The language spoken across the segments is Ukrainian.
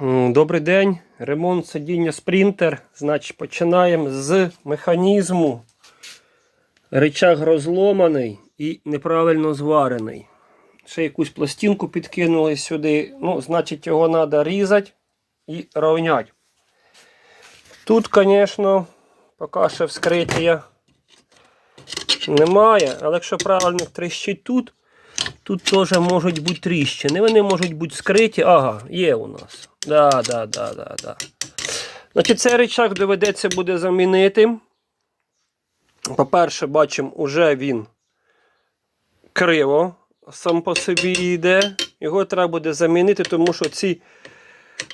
Добрий день. Ремонт сидіння спринтер. Значить, починаємо з механізму. Рычаг розломаний і неправильно зварений. Ще якусь пластинку підкинули сюди. Ну, значить, його треба різати і рівняти. Тут, звісно, поки що вскриття немає, але якщо правильно тріщить тут, Тут теж можуть бути тріщини. Вони можуть бути скриті. Ага, є у нас. Да, да, да, да, да. Значить, цей рычаг доведеться буде замінити. По-перше, бачимо, уже він криво сам по собі йде. Його треба буде замінити, тому що ці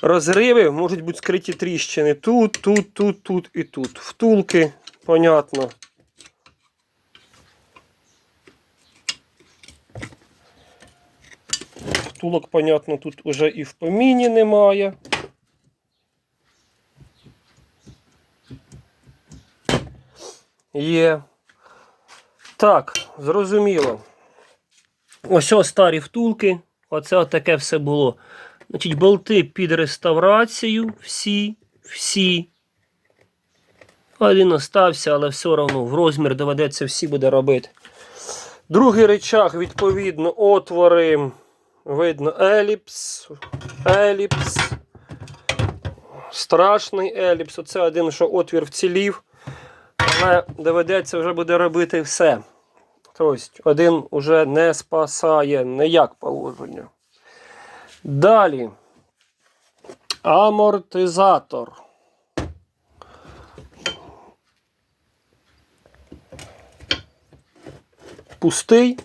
розриви можуть бути скриті тріщини. Тут, тут, тут, тут і тут. Втулки, понятно. Втулок, понятно, тут уже і в поміні немає. Є. Так, зрозуміло. Ось ось старі втулки. Оце таке все було. Значить, болти під реставрацію. Всі, всі. Один остався, але все одно в розмір доведеться всі буде робити. Другий речах, відповідно, отвори. Видно еліпс, еліпс. Страшний еліпс. Оце один, що отвір вцілів. Але доведеться вже буде робити все. Тобто, один уже не спасає ніяк положення. Далі. Амортизатор. Пустий.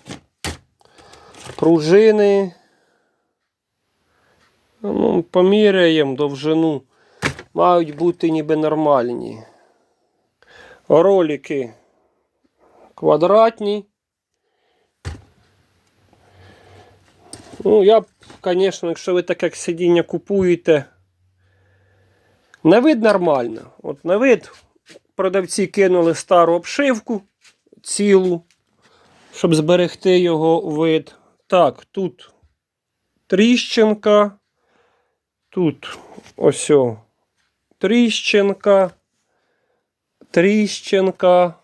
Пружини. Поміряємо довжину. Мають бути ніби нормальні. Ролики квадратні. Ну, я звісно, якщо ви таке сидіння купуєте, на вид нормально. От на вид продавці кинули стару обшивку цілу, щоб зберегти його вид. Так, тут тріщинка. Тут ось тріщинка. Тріщинка.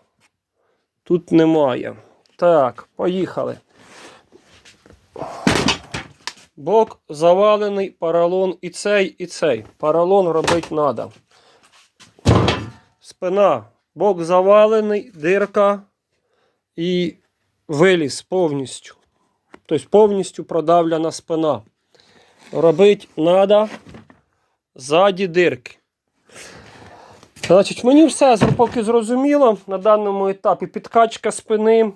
Тут немає. Так, поїхали. Бок завалений, паралон і цей, і цей. Паралон робити треба. Спина. Бок завалений, дирка і виліз повністю. Тобто повністю продавлена спина. Робити треба ззаді дирки. Значить, мені все поки зрозуміло. На даному етапі підкачка спини.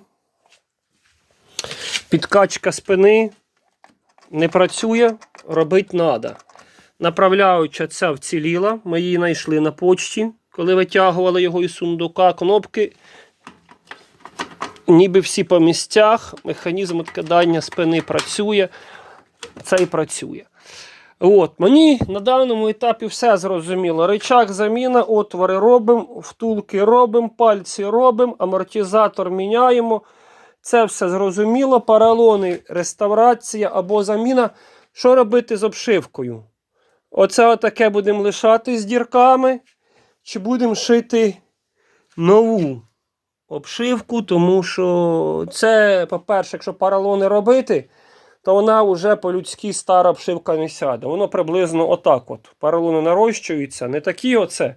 Підкачка спини не працює, робити треба. Направляюча ця вціліла. Ми її знайшли на почті, коли витягували його із сундука. Кнопки ніби всі по місцях. Механізм відкидання спини працює. Цей працює. От, Мені на даному етапі все зрозуміло. Рычаг заміна, отвори робимо, втулки робимо, пальці робимо, амортизатор міняємо. Це все зрозуміло. Паралони, реставрація або заміна. Що робити з обшивкою? Оце отаке будемо лишати з дірками. Чи будемо шити нову обшивку, тому що це, по-перше, якщо паралони робити, то вона вже по-людськи стара обшивка не сяде. Воно приблизно отак. от. Паралони нарощуються. Не такі оце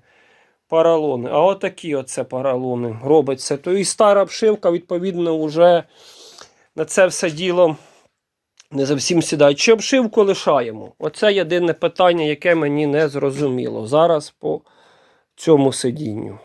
паралони, а отакі оце паралони робиться. То і стара обшивка, відповідно, вже на це все діло не зовсім сідає. Чи обшивку лишаємо? Оце єдине питання, яке мені не зрозуміло. Зараз по цьому сидінню.